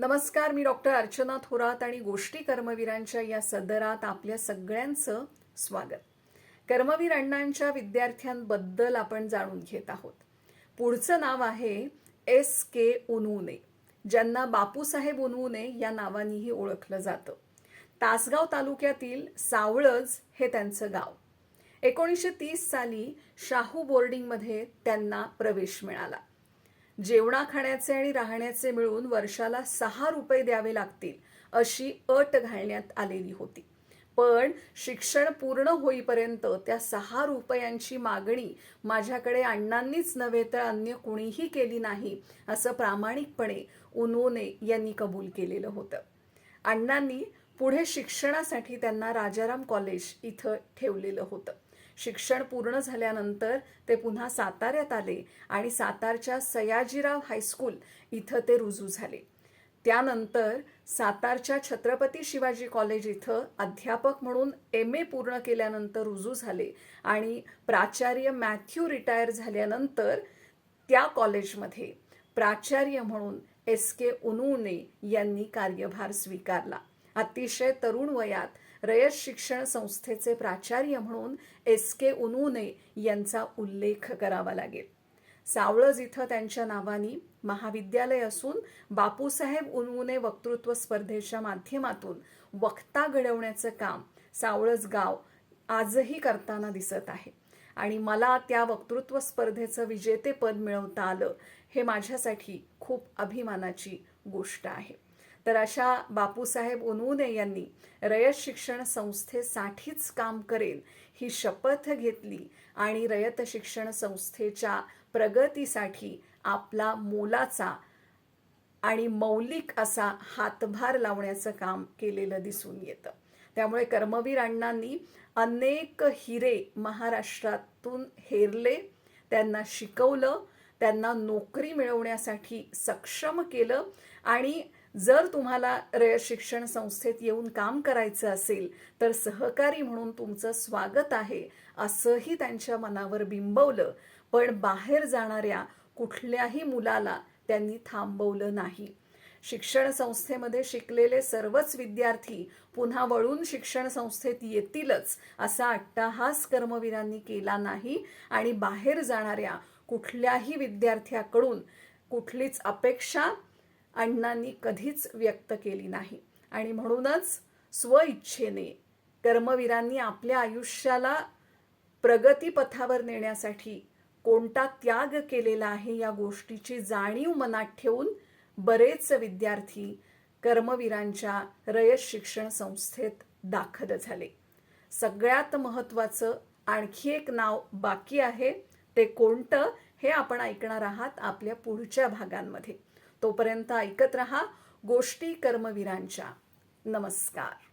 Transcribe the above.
नमस्कार मी डॉक्टर अर्चना थोरात आणि गोष्टी कर्मवीरांच्या या सदरात आपल्या सगळ्यांचं स्वागत. कर्मवीर अण्णांच्या विद्यार्थ्यांबद्दल आपण जाणून घेत आहोत. पुढचं नाव आहे एस के उनुने ज्यांना बापूसाहेब उनुने या नावानेही ओळखलं जातं. तासगाव तालुक्यातील सावळज हे त्यांचं गाव. एकोणीसशे तीस साली शाहू बोर्डिंगमध्ये त्यांना प्रवेश मिळाला. जेवणा खाण्याचे आणि राहण्याचे मिळून वर्षाला सहा रुपये द्यावे लागतील अशी अट घालण्यात आलेली होती. पण शिक्षण पूर्ण होईपर्यंत त्या सहा रुपयांची मागणी माझ्याकडे अण्णांनीच नव्हे तर अन्य कुणीही केली नाही असं प्रामाणिकपणे उनोने यांनी कबूल केलेलं होतं. अण्णांनी पुढे शिक्षणासाठी त्यांना राजाराम कॉलेज इथं ठेवलेलं होतं. शिक्षण पूर्ण झाल्यानंतर ते पुन्हा साताऱ्यात आले आणि सातारच्या सयाजीराव हायस्कूल इथं ते रुजू झाले. त्यानंतर सातारच्या छत्रपती शिवाजी कॉलेज इथं अध्यापक म्हणून एम ए पूर्ण केल्यानंतर रुजू झाले आणि प्राचार्य मॅथ्यू रिटायर झाल्यानंतर त्या कॉलेजमध्ये प्राचार्य म्हणून एस के उनुने यांनी कार्यभार स्वीकारला. अतिशय तरुण वयात रयत शिक्षण संस्थेचे प्राचार्य म्हणून एस के उनुने यांचा उल्लेख करावा लागेल. सावळज इथं त्यांच्या नावानी महाविद्यालय असून बापूसाहेब उनवुने वक्तृत्व स्पर्धेच्या माध्यमातून वक्ता घडवण्याचं काम सावळज गाव आजही करताना दिसत आहे. आणि मला त्या वक्तृत्व स्पर्धेचं विजेतेपद मिळवता आलं हे माझ्यासाठी खूप अभिमानाची गोष्ट आहे. तर अशा बापूसाहेब उनवुने यांनी रयत शिक्षण संस्थेसाठीच काम करेन ही शपथ घेतली आणि रयत शिक्षण संस्थेच्या प्रगतीसाठी आपला मोलाचा आणि मौलिक असा हातभार लावण्याचं काम केलेलं दिसून येतं. त्यामुळे कर्मवीर अण्णांनी अनेक हिरे महाराष्ट्रातून हेरले त्यांना शिकवलं त्यांना नोकरी मिळवण्यासाठी सक्षम केलं आणि जर तुम्हाला रयत शिक्षण संस्थेत येऊन काम करायचं असेल तर सहकारी म्हणून तुमचं स्वागत आहे असंही त्यांच्या मनावर बिंबवलं. पण बाहेर जाणाऱ्या कुठल्याही मुलाला त्यांनी थांबवलं नाही. शिक्षण संस्थेमध्ये शिकलेले सर्वच विद्यार्थी पुन्हा वळून शिक्षण संस्थेत येतीलच असा अट्टाहास कर्मवीरांनी केला नाही आणि बाहेर जाणाऱ्या कुठल्याही विद्यार्थ्याकडून कुठलीच अपेक्षा अण्णांनी कधीच व्यक्त केली नाही. आणि म्हणूनच स्वइच्छेने कर्मवीरांनी आपल्या आयुष्याला प्रगतीपथावर नेण्यासाठी कोणता त्याग केलेला आहे या गोष्टीची जाणीव मनात ठेवून बरेच विद्यार्थी कर्मवीरांच्या रयत शिक्षण संस्थेत दाखल झाले. सगळ्यात महत्त्वाचं आणखी एक नाव बाकी आहे. ते कोणतं हे आपण ऐकणार आहात आपल्या पुढच्या भागांमध्ये. तोपर्यंत ऐकत रहा गोष्टी कर्मवीरांच्या. नमस्कार.